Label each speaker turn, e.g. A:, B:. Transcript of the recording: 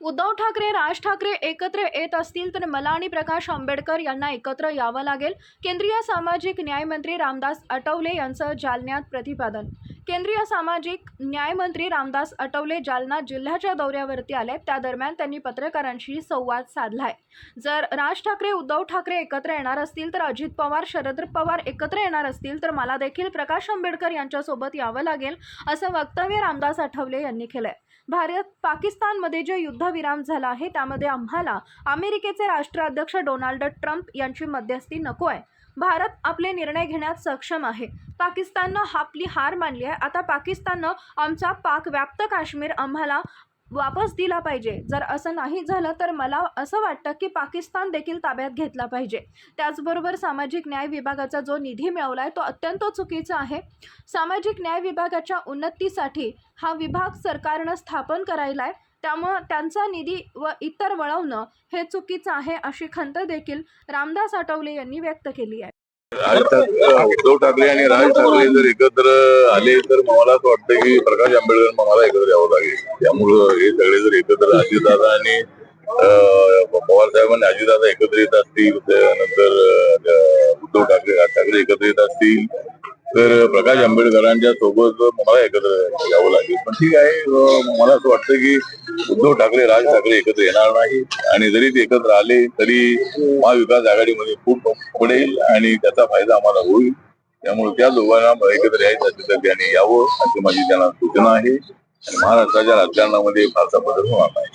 A: उद्धव ठाकरे राज ठाकरे एकत्र येत असतील तर मला आणि प्रकाश आंबेडकर यांना एकत्र यावं लागेल. केंद्रीय सामाजिक न्यायमंत्री रामदास आठवले यांचं जालन्यात प्रतिपादन. केंद्रीय सामाजिक न्यायमंत्री रामदास आठवले जालना जिल्ह्याच्या दौऱ्यावरती आले त्या दरम्यान त्यांनी पत्रकारांशी संवाद साधलाय. जर राज ठाकरे उद्धव ठाकरे एकत्र येणार असतील तर अजित पवार शरद पवार एकत्र येणार असतील तर मला देखील प्रकाश आंबेडकर यांच्यासोबत यावं लागेल असं वक्तव्य रामदास आठवले यांनी केलंय. भारत पाकिस्तानमध्ये जे युद्धविराम झाला आहे त्यामध्ये आम्हाला अमेरिकेचे राष्ट्राध्यक्ष डोनाल्ड ट्रम्प यांची मध्यस्थी नको आहे. भारत आपले निर्णय घेण्यात सक्षम आहे. पाकिस्ताननं आपली हार मानली आहे. आता पाकिस्ताननं आमचा पाक व्याप्त काश्मीर आम्हाला वापस दिला पाहिजे. जर असं नाही झालं तर मला असं वाटतं की पाकिस्तान देखील ताब्यात घेतला पाहिजे. त्याचबरोबर सामाजिक न्याय विभागाचा जो निधी मिळवला आहे तो अत्यंत चुकीचा आहे. सामाजिक न्याय विभागाच्या उन्नतीसाठी हा विभाग सरकारनं स्थापन करायला आहे त्यामुळं त्यांचा निधी व इतर वळवणं हे चुकीचं आहे अशी खंत देखील रामदास आठवले यांनी व्यक्त केली आहे.
B: उद्धव ठाकरे आणि राज ठाकरे जर एकत्र आले तर मला असं वाटतं की प्रकाश आंबेडकर मला एकत्र यावं लागेल. त्यामुळं हे सगळे जर एकत्र अजितदादा आणि अं, पवार साहेबांनी अजितदादा एकत्र येत असतील त्यानंतर उद्धव ठाकरे राज ठाकरे एकत्र येत असतील तर प्रकाश आंबेडकरांच्या सोबत मला एकत्र यावं लागेल. पण ठीक आहे मला असं वाटतं की उद्धव ठाकरे राज ठाकरे एकत्र येणार नाही आणि जरी ते एकत्र आले तरी महाविकास आघाडीमध्ये खूप पडेल आणि त्याचा फायदा आम्हाला होईल. त्यामुळे त्या दोघांना एकत्र यायचं असेल तर त्यांनी यावं अशी माझी त्यांना सूचना आहे. आणि महाराष्ट्राच्या राजकारणामध्ये फारसा बदल होणार नाही.